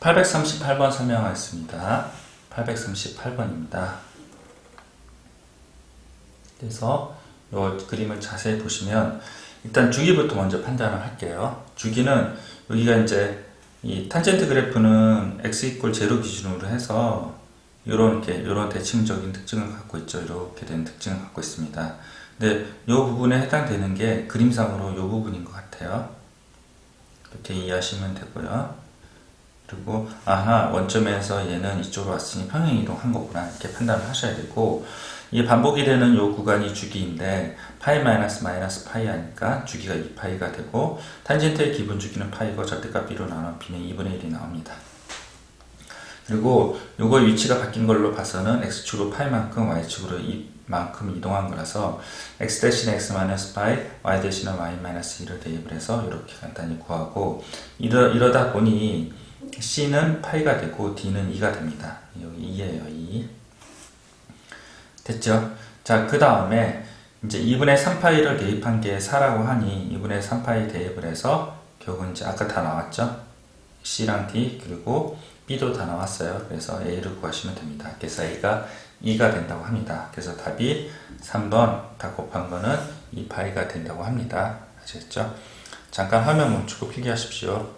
838번 설명하겠습니다. 838번입니다. 그래서 이 그림을 자세히 보시면 일단 주기부터 먼저 판단을 할게요. 주기는 여기가 이제 이 탄젠트 그래프는 x 이퀄 제로 기준으로 해서 이런 게 이런 대칭적인 특징을 갖고 있죠. 이렇게 된 특징을 갖고 있습니다. 근데 이 부분에 해당되는 게 그림상으로 이 부분인 것 같아요. 이렇게 이해하시면 되고요. 그리고 아하 원점에서 얘는 이쪽으로 왔으니 평행 이동한 거구나 이렇게 판단을 하셔야 되고 이 반복이 되는 요 구간이 주기인데 파이 마이너스 마이너스 파이 하니까 주기가 2파이가 되고 탄젠트의 기본 주기는 파이고 절대값 b로 나눠 b는 2분의 1이 나옵니다. 그리고 요거 위치가 바뀐 걸로 봐서는 x축으로 파이만큼 y축으로 이만큼 이동한 거라서 x 대신에 x 마이너스 파이 y 대신에 y 마이너스 1을 대입을 해서 이렇게 간단히 구하고 이러, 이러다 보니 c는 파이가 되고 d는 2가 됩니다. 여기 2예요 2 됐죠? 자 그 다음에 이제 2분의 3파이를 대입한 게 4라고 하니 2분의 3파이 대입을 해서 결국은 이제 아까 다 나왔죠? C랑 D 그리고 B도 다 나왔어요. 그래서 A를 구하시면 됩니다. 그래서 A가 2가 된다고 합니다. 그래서 답이 3번 다 곱한 거는 2파이가 된다고 합니다. 아시겠죠? 잠깐 화면 멈추고 필기하십시오.